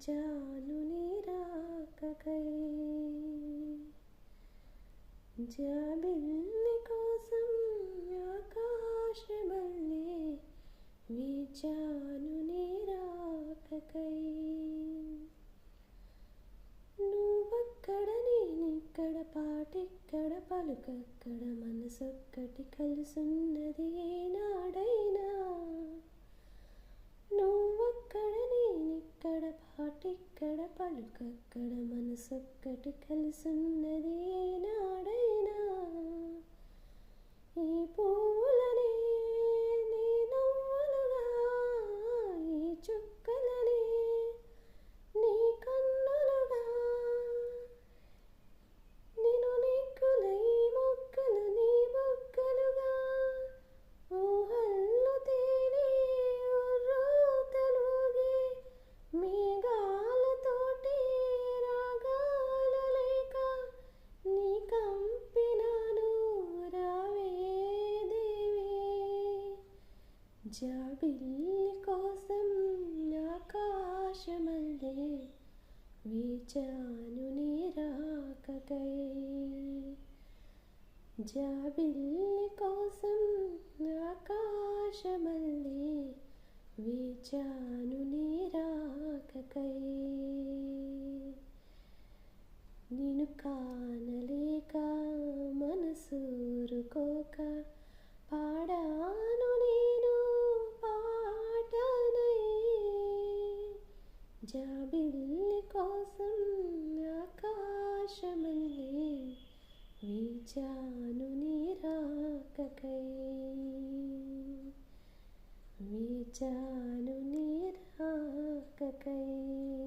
వీచాను నీ రాకకై జాబిల్లి కోసం ఆకాశమల్లే వీచాను నీ రాకకై నువ్వక్కడ నేనిక్కడ పాటిక్కడ పలుకక్కడ మనసొక్కటి కలుసున్నది ఏనాడైనా నువ్వక్కడ నేనిక్కడ పాటిక్కడ పలుకక్కడ మనసొక్కటి కలిసున్నది ఏనాడైనా. జాబిల్లి కోసం ఆకాశమల్లే వీచాను నీరాకకై జాబిల్లి కోసం ఆకాశమల్లే వీచాను నీ कैनीरा कै